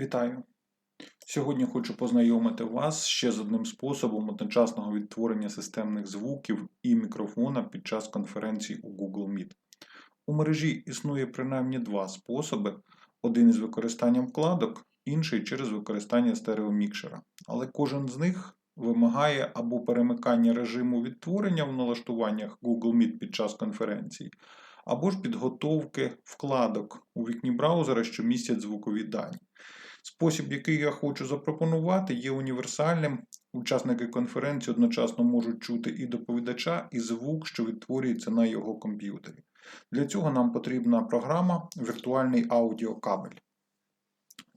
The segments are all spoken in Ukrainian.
Вітаю! Сьогодні хочу познайомити вас ще з одним способом одночасного відтворення системних звуків і мікрофона під час конференцій у Google Meet. У мережі існує принаймні два способи: один із використанням вкладок, інший через використання стереомікшера. Але кожен з них вимагає або перемикання режиму відтворення в налаштуваннях Google Meet під час конференцій, або ж підготовки вкладок у вікні браузера, що містять звукові дані. Спосіб, який я хочу запропонувати, є універсальним. Учасники конференції одночасно можуть чути і доповідача, і звук, що відтворюється на його комп'ютері. Для цього нам потрібна програма Віртуальний аудіокабель.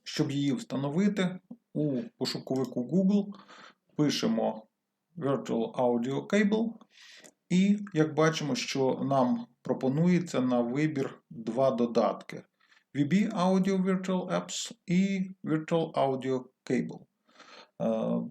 Щоб її встановити, у пошуковику Google пишемо Virtual Audio Cable, і як бачимо, що нам пропонується на вибір два додатки. VB Audio Virtual Apps і Virtual Audio Cable. Е,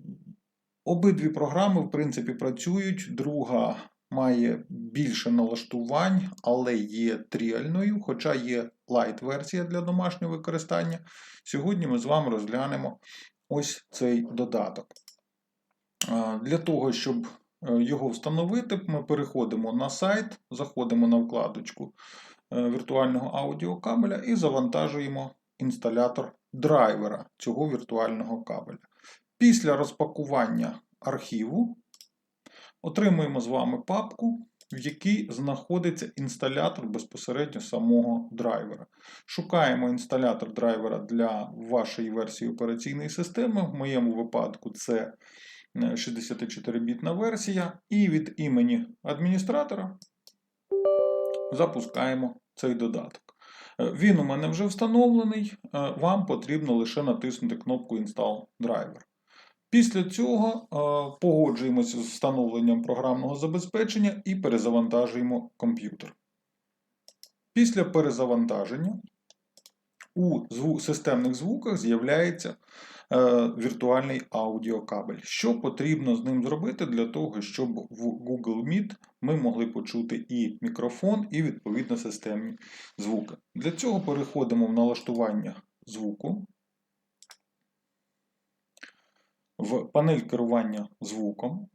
Обидві програми, в принципі, працюють. Друга має більше налаштувань, але є тріальною, хоча є лайт-версія для домашнього використання. Сьогодні ми з вами розглянемо ось цей додаток. Е, Для того, щоб е, його встановити, ми переходимо на сайт, заходимо на вкладочку віртуального аудіокабеля і завантажуємо інсталятор драйвера цього віртуального кабеля. Після розпакування архіву отримуємо з вами папку, в якій знаходиться інсталятор безпосередньо самого драйвера. Шукаємо інсталятор драйвера для вашої версії операційної системи. В моєму випадку це 64-бітна версія, і від імені адміністратора запускаємо цей додаток. Е, Він у мене вже встановлений, е, вам потрібно лише натиснути кнопку Install Driver. Після цього е, погоджуємося з встановленням програмного забезпечення і перезавантажуємо комп'ютер. Після перезавантаження у системних звуках з'являється віртуальний аудіокабель. Що потрібно з ним зробити для того, щоб в Google Meet ми могли почути і мікрофон, і відповідно системні звуки. Для цього переходимо в налаштування звуку. В панель керування звуком.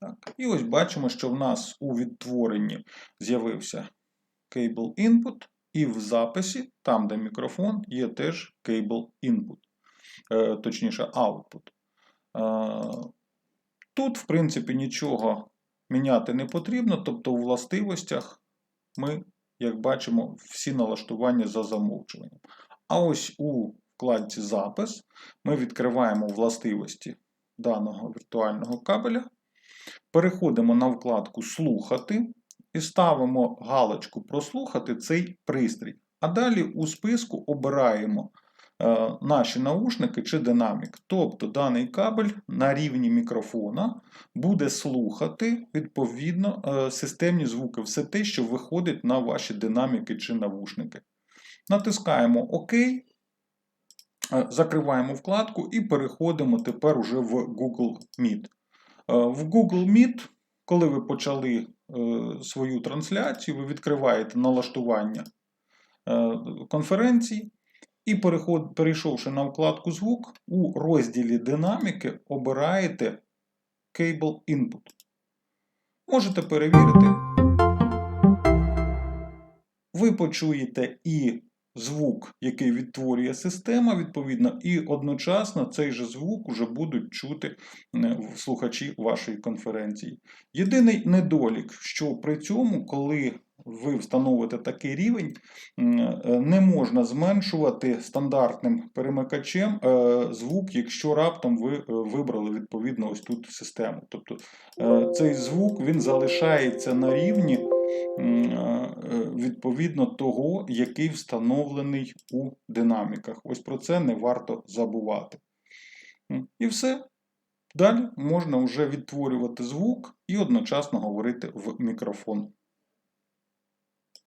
Так. І ось бачимо, що в нас у відтворенні з'явився Cable Input, і в записі, там, де мікрофон, є теж Cable Input, е, точніше, Output. Е, Тут, в принципі, нічого міняти не потрібно, тобто у властивостях ми, як бачимо, всі налаштування за замовчуванням. А ось у вкладці Запис ми відкриваємо властивості даного віртуального кабеля, переходимо на вкладку Слухати і ставимо галочку Прослухати цей пристрій. А далі у списку обираємо е, наші наушники чи динамік. Тобто даний кабель на рівні мікрофона буде слухати відповідно е, системні звуки, все те, що виходить на ваші динаміки чи навушники. Натискаємо ОК. Е, Закриваємо вкладку і переходимо тепер уже в Google Meet. Е, В Google Meet, коли ви почали свою трансляцію, ви відкриваєте налаштування конференцій конференції і, перейшовши на вкладку Звук, у розділі Динаміки обираєте Cable Input. Можете перевірити. Ви почуєте і звук, який відтворює система, відповідно, і одночасно цей же звук уже будуть чути е, слухачі вашої конференції. Єдиний недолік, що при цьому, коли ви встановите такий рівень, е, не можна зменшувати стандартним перемикачем е, звук, якщо раптом ви вибрали відповідно ось тут систему. Тобто цей звук він залишається на рівні відповідно того, який встановлений у динаміках. Ось про це не варто забувати. І все. Далі можна вже відтворювати звук і одночасно говорити в мікрофон.